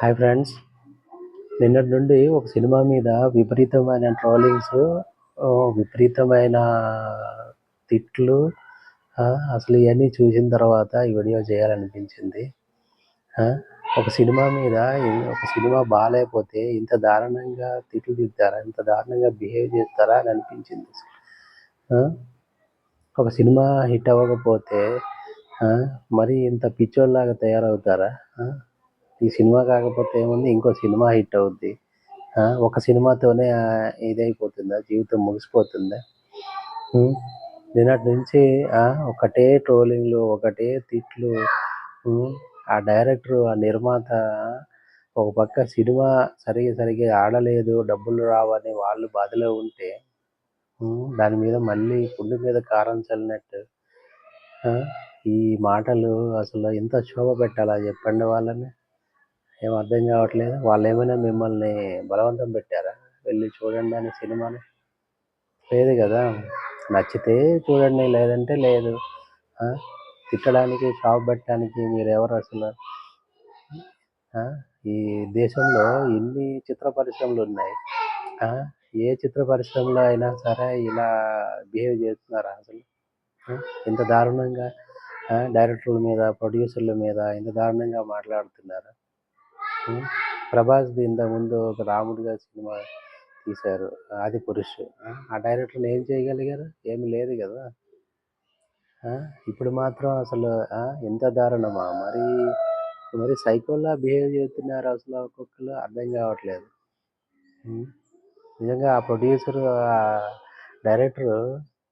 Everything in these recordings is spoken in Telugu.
Hi friends. నిన్నటి నుండి ఒక సినిమా మీద విపరీతమైన ట్రోలింగ్స్ విపరీతమైన తిట్లు అసలు ఇవన్నీ చూసిన తర్వాత ఈ వీడియో చేయాలనిపించింది. ఒక సినిమా మీద ఒక సినిమా బాగాలేకపోతే ఇంత దారుణంగా తిట్లు తిడతారా ఇంత దారుణంగా బిహేవ్ చేస్తారా అని అనిపించింది. ఒక సినిమా హిట్ అవ్వకపోతే మరి ఇంత పిచ్చోళ్ళలాగా తయారవుతారా? ఈ సినిమా కాకపోతే ఏముంది? ఇంకో సినిమా హిట్ అవుద్ది. ఒక సినిమాతోనే ఇదైపోతుందా? జీవితం ముగిసిపోతుందా? నిన్నటి నుంచి ఒకటే ట్రోలింగ్లు ఒకటే తిట్లు ఆ డైరెక్టర్ ఆ నిర్మాత ఒక పక్క సినిమా సరిగా సరిగా ఆడలేదు డబ్బులు రావని వాళ్ళు బాధలో ఉంటే దాని మీద మళ్ళీ పుండు మీద కారం చల్లినట్టు ఈ మాటలు అసలు ఎంత శోభ పెట్టాలా చెప్పండి వాళ్ళని? ఏం అర్థం కావట్లేదు. వాళ్ళు ఏమైనా మిమ్మల్ని బలవంతం పెట్టారా? వెళ్ళి చూడండి అనే సినిమాని? లేదు కదా. నచ్చితే చూడండి లేదంటే లేదు. తిట్టడానికి షాప్ పెట్టడానికి మీరు ఎవరు అసలు ఈ దేశంలో ఎన్ని చిత్ర పరిశ్రమలు ఉన్నాయి. ఏ చిత్ర పరిశ్రమలో అయినా సరే ఇలా బిహేవ్ చేస్తున్నారా అసలు? ఇంత దారుణంగా డైరెక్టర్ల మీద ప్రొడ్యూసర్ల మీద ఇంత దారుణంగా మాట్లాడుతున్నారా? ప్రభాస్ ముందు ఒక రాముడిగా సినిమా తీశారు ఆది పురుష్ ఆ డైరెక్టర్లు ఏం చేయగలిగారు? ఏమి లేదు కదా. ఇప్పుడు మాత్రం అసలు ఎంత దారుణమా? మరి మరి సైకోల్లా బిహేవ్ చేస్తున్నారు అసలు ఒక్కొక్కరు అర్థం కావట్లేదు. నిజంగా ఆ ప్రొడ్యూసర్ డైరెక్టర్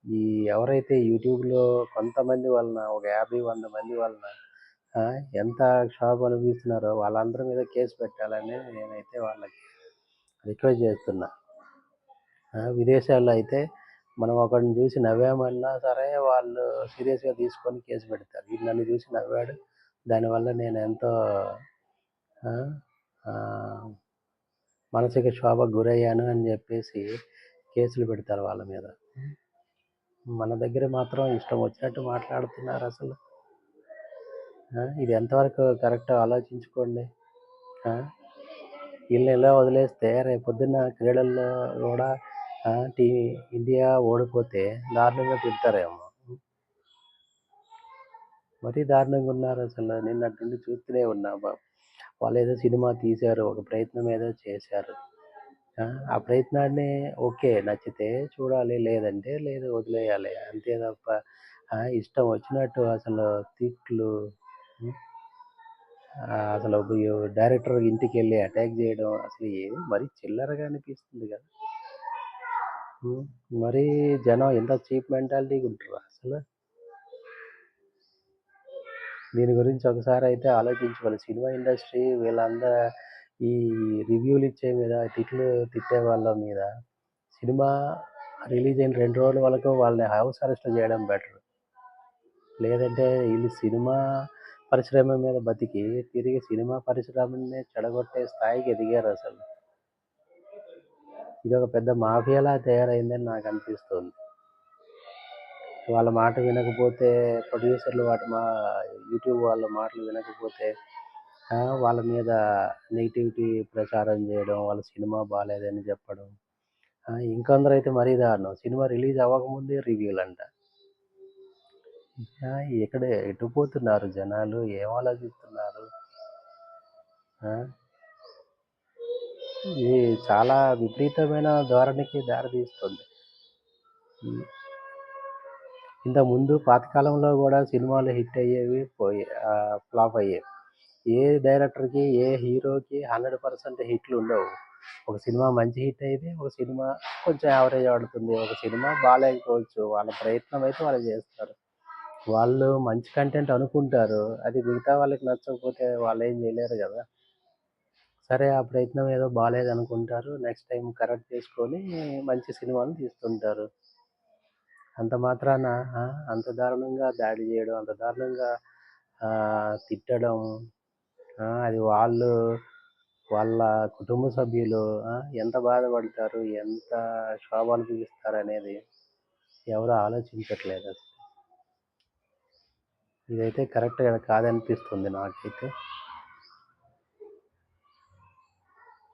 ఈ ఎవరైతే యూట్యూబ్లో కొంతమంది వలన ఒక యాభై వంద మంది వలన ఎంత క్షోభ అనుభవిస్తున్నారో వాళ్ళందరి మీద కేసు పెట్టాలని నేనైతే వాళ్ళకి రిక్వెస్ట్ చేస్తున్నా. విదేశాల్లో అయితే మనం ఒకరిని చూసి నవ్వామన్నా సరే వాళ్ళు సీరియస్గా తీసుకొని కేసు పెడతారు. వీడు నన్ను చూసి నవ్వాడు. దానివల్ల నేను ఎంతో మానసిక క్షోభకు గురయ్యాను అని చెప్పేసి కేసులు పెడతారు వాళ్ళ మీద. మన దగ్గర మాత్రం ఇష్టం వచ్చినట్టు మాట్లాడుతున్నారు అసలు. ఇది ఎంతవరకు కరెక్ట్ ఆలోచించుకోండి. వీళ్ళని ఇలా వదిలేస్తే రేపు పొద్దున్న క్రీడల్లో కూడా టీ ఇండియా ఓడిపోతే దారుణంగా తిడతారేమో. మరీ దారుణంగా ఉన్నారు అసలు. నేను అటుండి చూస్తూనే ఉన్నా. వాళ్ళు ఏదో సినిమా తీశారు ఒక ప్రయత్నం ఏదో చేశారు. ఆ? ప్రయత్నాన్ని ఓకే నచ్చితే చూడాలి లేదంటే లేదు వదిలేయాలి. అంతే తప్ప ఇష్టం వచ్చినట్టు అసలు తిట్లు అసలు డైరెక్టర్ ఇంటికి వెళ్ళి అటాక్ చేయడం అసలు ఏది మరీ చిల్లరగా అనిపిస్తుంది కదా. మరీ జనం ఎంత చీప్ మెంటాలిటీగా ఉంటారు అసలు? దీని గురించి ఒకసారి అయితే ఆలోచించుకోవాలి. సినిమా ఇండస్ట్రీ వీళ్ళందరూ ఈ రివ్యూలు ఇచ్చే మీద తిట్లు తిట్టే వాళ్ళ మీద సినిమా రిలీజ్ అయిన రెండు రోజుల వరకు వాళ్ళని హౌస్ అరెస్ట్ చేయడం బెటర్. లేదంటే వీళ్ళు సినిమా పరిశ్రమ మీద బతికి తిరిగి సినిమా పరిశ్రమని చెడగొట్టే స్థాయికి ఎదిగారు అసలు. ఇది ఒక పెద్ద మాఫియాలా తయారైందని నాకు అనిపిస్తుంది. వాళ్ళ మాట వినకపోతే ప్రొడ్యూసర్లు వాటి మా యూట్యూబ్ వాళ్ళ మాటలు వినకపోతే వాళ్ళ మీద నెగిటివిటీ ప్రచారం చేయడం వాళ్ళ సినిమా బాగాలేదని చెప్పడం ఇంకొందరు అయితే మరీ దారుణం. సినిమా రిలీజ్ అవ్వకముందే రివ్యూలు అంట ఎక్కడ ఎటు పోతున్నారు జనాలు? ఏం ఆలోచిస్తున్నారు? ఇది చాలా విపరీతమైన ధోరణికి దారితీస్తుంది. ఇంతకుముందు పాతకాలంలో కూడా సినిమాలు హిట్ అయ్యేవి పోయే ఫ్లాప్ అయ్యేవి. ఏ డైరెక్టర్కి ఏ హీరోకి హండ్రెడ్ పర్సెంట్ హిట్లు ఉండవు. ఒక సినిమా మంచి హిట్ అయితే ఒక సినిమా కొంచెం యావరేజ్ ఆడుతుంది. ఒక సినిమా బాగాలేకపోవచ్చు. వాళ్ళ ప్రయత్నం అయితే వాళ్ళు చేస్తారు. వాళ్ళు మంచి కంటెంట్ అనుకుంటారు. అది మిగతా వాళ్ళకి నచ్చకపోతే వాళ్ళు ఏం చేయలేరు కదా. సరే ఆ ప్రయత్నం ఏదో బాగాలేదు అనుకుంటారు నెక్స్ట్ టైం కరెక్ట్ చేసుకొని మంచి సినిమాలు తీస్తుంటారు. అంత మాత్రాన అంత దారుణంగా దాడి చేయడం అంత దారుణంగా తిట్టడం అది వాళ్ళు వాళ్ళ కుటుంబ సభ్యులు ఎంత బాధపడతారు ఎంత క్షోభాలు అనుభవిస్తారు అనేది ఎవరు ఆలోచించట్లేదు అసలు. ఇదైతే కరెక్ట్ కాదనిపిస్తుంది నాకైతే.